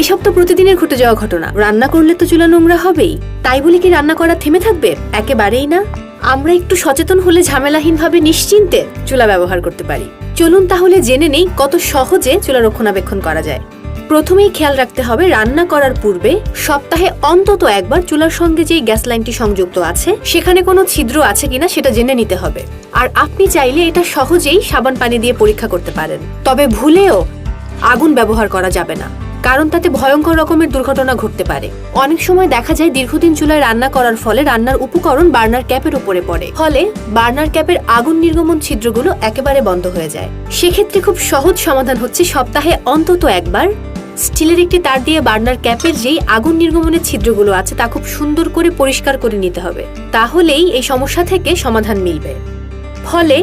এসব তো প্রতিদিনের ঘটে যাওয়া ঘটনা। রান্না করলে তো চুলা নোংরা হবেই। তাই বলে কি রান্না করা থেমে থাকবে? একেবারেই না। আমরা একটু সচেতন হলে ঝামেলাহীনভাবে নিশ্চিন্তে চুলা ব্যবহার করতে পারি। চলুন তাহলে জেনে নেই কত সহজে চুলা রক্ষণাবেক্ষণ করা যায়। প্রথমেই খেয়াল রাখতে হবে রান্না করার পূর্বে সপ্তাহে অন্তত একবার চুলার সঙ্গে যেই গ্যাস লাইনটি সংযুক্ত আছে, সেখানে কোনো ছিদ্র আছে কিনা সেটা জেনে নিতে হবে। আর আপনি চাইলে এটা সহজেই সাবান পানি দিয়ে পরীক্ষা করতে পারেন। তবে ভুলেও আগুন ব্যবহার করা যাবে না। কারণ তাতে ভয়ঙ্কর রকমের দুর্ঘটনা ঘটতে পারে। অনেক সময় দেখা যায় দীর্ঘদিন চুলায় রান্না করার ফলে রান্নার উপকরণ বার্নার ক্যাপের উপরে পড়ে। ফলে বার্নার ক্যাপের আগুন নির্গমন ছিদ্রগুলো একেবারে বন্ধ হয়ে যায়। সেক্ষেত্রে খুব সহজ সমাধান হচ্ছে সপ্তাহে অন্তত একবার স্টিলের একটি তার দিয়ে বার্নার ক্যাপের যেই আগুন নির্গমনের ছিদ্রগুলো আছে তা খুব সুন্দর করে পরিষ্কার করে নিতে হবে। তাহলেই এই সমস্যা থেকে সমাধান মিলবে। ফলে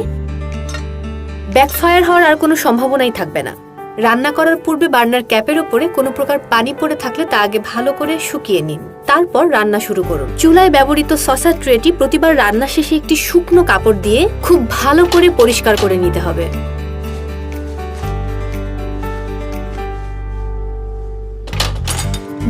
ব্যাকফায়ার হওয়ার আর কোনো সম্ভাবনাই থাকবে না। রান্না করার পূর্বে বার্নার ক্যাপের ওপরে কোনো প্রকার পানি পড়ে থাকলে তা আগে ভালো করে শুকিয়ে নিন। তারপর রান্না শুরু করুন। চুলায় ব্যবহৃত সসার ট্রেটি প্রতিবার রান্না শেষে একটি শুকনো কাপড় দিয়ে খুব ভালো করে পরিষ্কার করে নিতে হবে।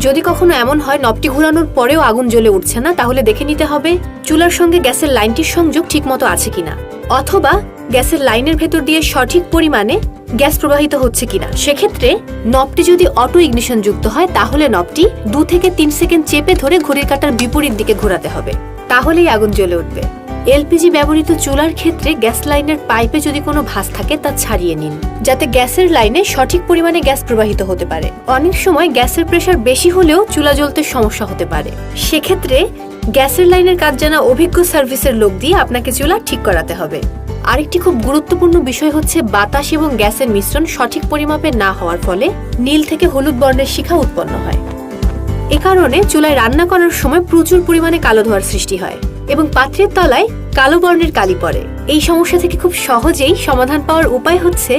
যদি কখনো এমন হয় নবটি ঘোরানোর পরেও আগুন জ্বলে উঠছে না, তাহলে দেখে নিতে হবে, চুলার সঙ্গে গ্যাসের লাইনটির সংযোগ ঠিকমতো আছে কিনা, অথবা গ্যাসের লাইনের ভেতর দিয়ে সঠিক পরিমাণে গ্যাস প্রবাহিত হচ্ছে কিনা। সেক্ষেত্রে নবটি যদি অটো ইগনিশন যুক্ত হয়, তাহলে নবটি দু থেকে তিন সেকেন্ড চেপে ধরে ঘড়ির কাটার বিপরীত দিকে ঘোরাতে হবে। তাহলেই আগুন জ্বলে উঠবে। এলপিজি ব্যবহৃত চুলার ক্ষেত্রে গ্যাস লাইনের পাইপে যদি কোনো ভাঁজ থাকে, তা ছাড়িয়ে নিন, যাতে গ্যাসের লাইনে সঠিক পরিমাণে গ্যাস প্রবাহিত হতে পারে। অনেক সময় গ্যাসের প্রেশার বেশি হলেও চুলা জ্বলতে সমস্যা হতে পারে। সেক্ষেত্রে গ্যাসের লাইনের কাজ জানা অভিজ্ঞ সার্ভিসের লোক দিয়ে আপনাকে চুলা ঠিক করাতে হবে। আরেকটি খুব গুরুত্বপূর্ণ বিষয় হচ্ছে বাতাস এবং গ্যাসের মিশ্রণ সঠিক পরিমাপে না হওয়ার ফলে নীল থেকে হলুদ বর্ণের শিখা উৎপন্ন হয়। এ কারণে চুলায় রান্না করার সময় প্রচুর পরিমাণে কালো ধোয়ার সৃষ্টি হয় এবং পাত্রের তলায় কালো বর্ণের কালি পড়ে। এই সমস্যা থেকে খুব সহজেই সমাধান পাওয়ার উপায় হচ্ছে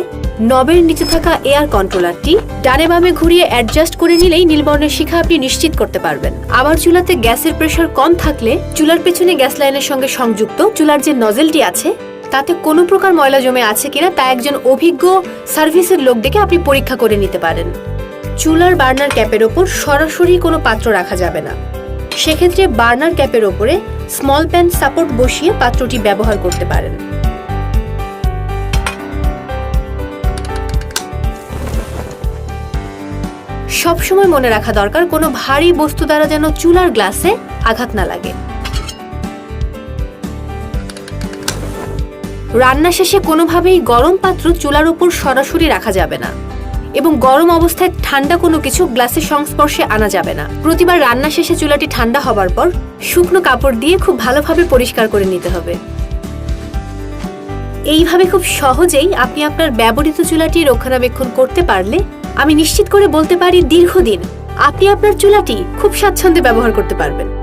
নবের নিচে থাকা এয়ার কন্ট্রোলারটি ডানে বামে ঘুরিয়ে অ্যাডজাস্ট করে নিলেই নীল বর্ণের শিখা আপনি নিশ্চিত করতে পারবেন। আবার চুলাতে গ্যাসের প্রেশার কম থাকলে চুলার পেছনে গ্যাস লাইনের সঙ্গে সংযুক্ত চুলার যে নজেলটি আছে তাতে কোনো প্রকার ময়লা জমে আছে কিনা তা একজন অভিজ্ঞ সার্ভিসের লোক ডেকে আপনি পরীক্ষা করে নিতে পারেন। চুলার বার্নার ক্যাপের ওপর সরাসরি কোনো পাত্র রাখা যাবে না। সেক্ষেত্রে বার্নার ক্যাপের ওপরে স্মল প্যান সাপোর্ট বসিয়ে পাত্রটি ব্যবহার করতে পারেন। সবসময় মনে রাখা দরকার কোনো ভারী বস্তু দ্বারা যেন চুলার গ্লাসে আঘাত না লাগে। রান্না শেষে কোনোভাবেই গরম পাত্র চুলার উপর সরাসরি রাখা যাবে না। এবং গরম অবস্থায় ঠান্ডা কোনো কিছু গ্লাসের সংস্পর্শে আনা যাবে না। প্রতিবার রান্না শেষে চুলাটি ঠান্ডা হবার পর শুকনো কাপড় দিয়ে খুব ভালোভাবে পরিষ্কার করে নিতে হবে। এইভাবে খুব সহজেই আপনি আপনার ব্যবহৃত চুলাটি রক্ষণাবেক্ষণ করতে পারলে আমি নিশ্চিত করে বলতে পারি দীর্ঘদিন আপনি আপনার চুলাটি খুব স্বাচ্ছন্দ্যে ব্যবহার করতে পারবেন।